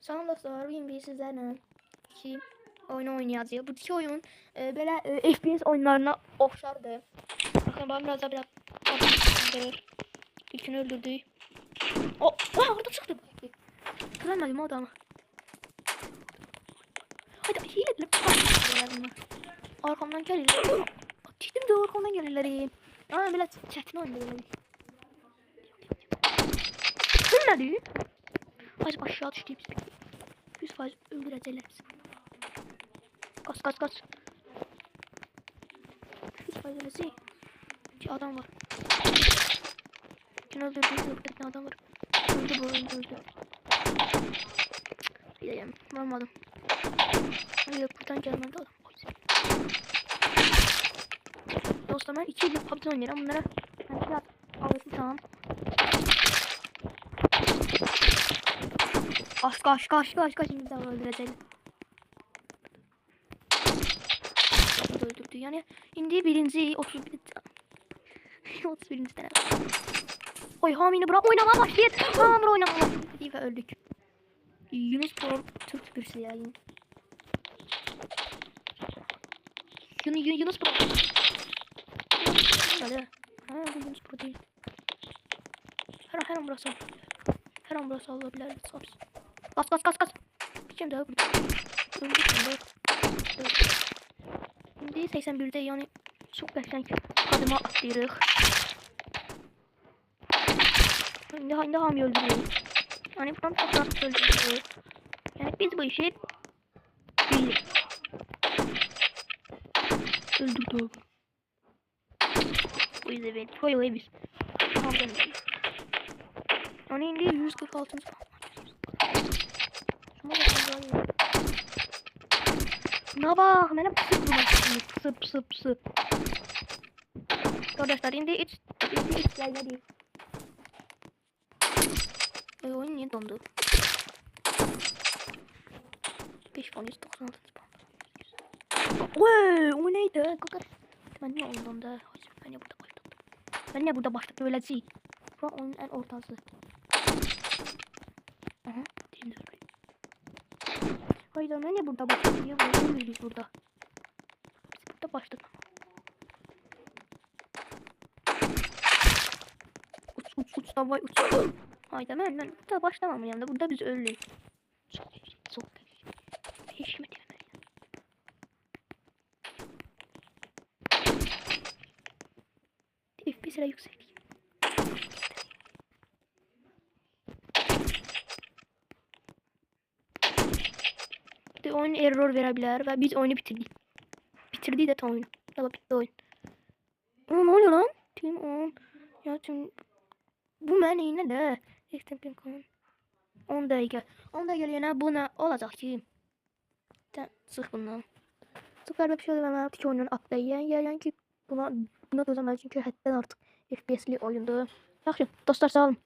Salam dostlar, bugün biz sizlərlə iki oyun oynayacağıq. Bu iki oyun e, belə e, FPS oyunlarına oxşardır. Baxın, bax biraz da biraz. İlkini öldürdük. O, o orada çıxdı. Görmədim o adamı. Hadi hile bunlar. Arkamdan gəlirlər. Dedim də arkamdan gəlirlər. Aa, belə çətin oyundur belə. Acaba aşağı düştük biz. Yüz faiz öldürecekler bizi. Kaç kaç kaç. Yüz faiz öylesi. İki adam var. Kim öldürdü? Bir tane adam var. Öldü bu öldü öldü. Bileyim. Vurmadım. Hayır buradan gelmedi adam. Dostlar ben iki yıl PUBG oynuyorum. Bunlara ben biraz alırsın tamam. Kaç kaç kaç kaç kaç şimdi daha öldüreceğim. Öldürdü yani. Şimdi birinci 31 31. tane. Oy hamini bırak oynamaya başlayın. Hamur oynamaya başlayın ve öldük. Yunus Pro Türk birisi ya yine. Yun, Yun, Yunus Pro. Hadi. Ha bu Yunus Pro değil. Her an her an burası. Her an burası olabilir. Saps. Kas kas kas kas. Şimdi burada. Öldük şimdi. Öldük. Şimdi 81'de yani çok beklen kadıma atlıyoruz. Şimdi hangi hami öldürüyoruz? Yani buradan çok rahat öldürüyoruz. Yani biz bu işi biliriz. Öldürdü oğlum. Bu yüzden ben koyuyor biz. Tamam ben. Yani şimdi 146. Ne bak, bana pısıp durmak Pısıp pısıp pısıp. Arkadaşlar şimdi şimdi hiç yayla değil. Ay oyun niye dondu? 5 falan 196 falan. Oy, o neydi? Kakar. Ben niye dondu? Hayır, ben niye burada başladım? Ben niye burada başladım? Öyle değil. Şu an oyunun en ortası. Ben niye burada başladım? Niye böyle biz burada? Biz burada başladık. Uç uç uç da vay uç. Hayda ben ben burada başlamam yani burada biz öldük. Çok çok mi diyemem. FPS yüksek. De oyun error verebilir ve biz oyunu bitirdik. Bitirdi de tam oyunu. Tamam bitti oyun. Aa, ne oluyor lan? Team on. Ya tüm bu ben yine de. Ektim pin kon. 10 dakika. 10 dakika yine buna olacak ki. Sen sık bundan. Sıkar bir şey oluyor ama iki oyunun. Ya yani ki buna buna dözemez çünkü hatta artık FPS'li oyundu. Yaxşı dostlar sağ olun.